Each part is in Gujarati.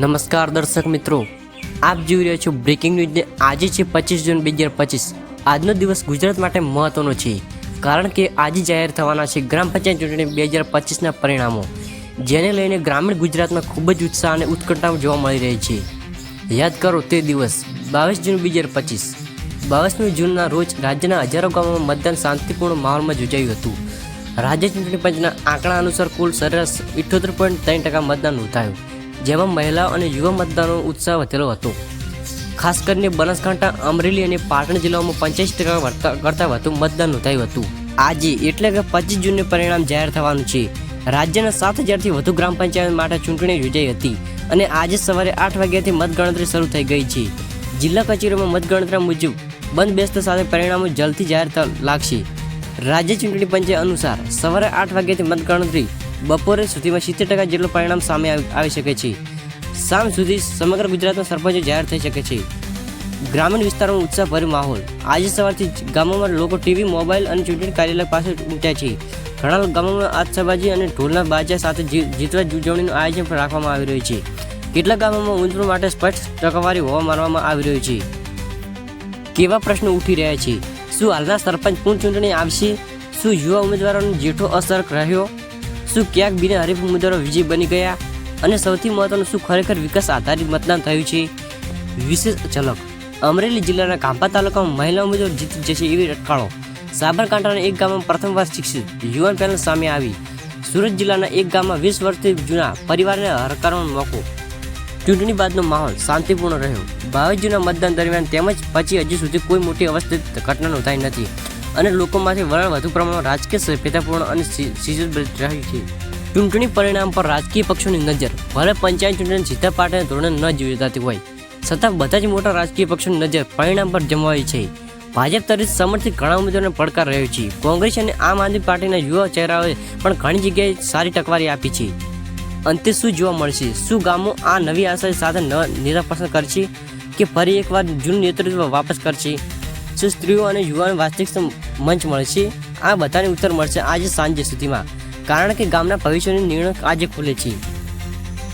નમસ્કાર દર્શક મિત્રો. આપ જોઈ રહ્યા છો બ્રેકિંગ ન્યૂઝને આજે છે પચીસ જૂન બે હજાર પચીસ. આજનો દિવસ ગુજરાત માટે મહત્વનો છે. કારણ કે આજે જાહેર થવાના છે ગ્રામ પંચાયત ચૂંટણી બે હજાર પચીસના પરિણામો. જેને લઈને ગ્રામીણ ગુજરાતમાં ખૂબ જ ઉત્સાહ અને ઉત્કંઠા જોવા મળી રહી છે. યાદ કરો તે દિવસ, બાવીસ જૂન બે હજાર પચીસ. બાવીસમી જૂનના રોજ રાજ્યના હજારો ગામોમાં મતદાન શાંતિપૂર્ણ માહોલમાં યોજાયું હતું. રાજ્ય ચૂંટણી પંચના આંકડા અનુસાર કુલ સરેરાશ ઇઠ્ઠોતેર પોઈન્ટ ત્રણ ટકા મતદાન નોંધાયું. જેમાં મહિલાઓ અને યુવા મતદારોનો ઉત્સાહ વધેલો હતો. ખાસ કરીને બનાસકાંઠા, અમરેલી અને પાટણ જિલ્લાઓમાં પંચ્યાસી ટકા કરતા- વધુ મતદાન નોંધાયું હતું. આજે એટલે કે પચીસ જૂનને પરિણામ જાહેર થવાનું છે. રાજ્યના સાત હજારથી વધુ ગ્રામ પંચાયત માટે ચૂંટણી યોજાઈ હતી અને આજે સવારે આઠ વાગ્યાથી મતગણતરી શરૂ થઈ ગઈ છે. જિલ્લા કચેરીમાં મતગણતરી મુજબ બંધ બેસતા સાથે પરિણામો જલ્દી જાહેર લાગશે. રાજ્ય ચૂંટણી પંચે અનુસાર સવારે આઠ વાગ્યાથી મતગણતરી બપોરે સુધીમાં સિત્તેર ટકા જેટલું પરિણામ સામે આવી શકે છે. સામ સુધી સમગ્ર ગુજરાતના સરપંચો જાહેર થઈ શકે છે. ગ્રામીણ વિસ્તારોમાં ઉત્સાહભર્યો માહોલ. આજે સવારથી ગામોમાં લોકો ટીવી, મોબાઈલ અને ચૂંટણી કાર્યાલય પાસે ઉમટ્યા છે. ઘણા ગામોમાં આતશબાજી અને ઢોલના બાજા સાથે જીતવા ઉજવણીનું આયોજન પણ રાખવામાં આવી રહ્યું છે. કેટલાક ગામોમાં ઊંચવું માટે સ્પષ્ટ ટકાવારી હોવા માનવામાં આવી રહ્યું છે. કેવા પ્રશ્નો ઉઠી રહ્યા છે? શું હાલના સરપંચ પૂર્ણ ચૂંટણી આવશે? શું યુવા ઉમેદવારોનો જેઠો અસર રહ્યો? શું ક્યાંક બિન હરીફ ઉમેદવારો વિજય બની ગયા? અને સૌથી મહત્વનું શું ખરેખર વિકાસ આધારિત મતદાન થયું છે? વિશેષ ઝલક. અમરેલી જિલ્લાના કાંપા તાલુકામાં મહિલા ઉમેદવાર જીતી જશે એવી અટકાળો સાબરકાંઠાના એક ગામમાં પ્રથમવાર શિક્ષિત યુવાન પેનલ સામે આવી. સુરત જિલ્લાના એક ગામમાં વીસ વર્ષથી જૂના પરિવારને હરકારવાનો મોકો. ચૂંટણી બાદનો માહોલ શાંતિપૂર્ણ રહ્યો. બાવીસ જૂના મતદાન દરમિયાન તેમજ પછી હજુ સુધી કોઈ મોટી અવસ્થિત ઘટના નોંધાઈ નથી. અને લોકોમાંથી વલણ વધુ પ્રમાણમાં રાજકીય સભ્યતાપૂર્ણ અને રહી છે. ચૂંટણી પરિણામ પર રાજકીય પક્ષોની નજર. ભલે પંચાયત ચૂંટણી સીધા પાટાના ધોરણે ન જીવતાતી હોય, છતાં બધા જ મોટા રાજકીય પક્ષોની નજર પરિણામ પર જમાવી છે. ભાજપ તરફ સમર્થિત ઘણા ઉમેદવારોને પડકાર રહ્યો છે. કોંગ્રેસ અને આમ આદમી પાર્ટીના યુવા ચહેરાઓએ પણ ઘણી જગ્યાએ સારી ટકવારી આપી છે. અંતે શું જોવા મળશે? શું ગામો આ નવી આશા સાથે ન નિરાપસંદ કરશે? કે ફરી એકવાર જૂનું નેતૃત્વ વાપસ કરશે? શું સ્ત્રીઓ અને યુવાનો વાસ્તવિક મંચ મળશે. આ બધાને ઉત્તર મળશે આજે સાંજે સુધીમાં. કારણ કે ગામના ભવિષ્યની નિર્ણય આજે ખુલે છે.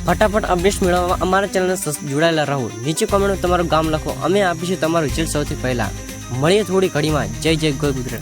ફટાફટ અપડેટ્સ મેળવવા અમારા ચેનલને જોડાયેલા રહો. નીચે કોમેન્ટમાં તમારું ગામ લખો. અમે આપીશું તમારું રિઝલ્ટ સૌથી પહેલાં. મળીએ થોડી ઘડીમાં. જય જય ગોય ગુજરાત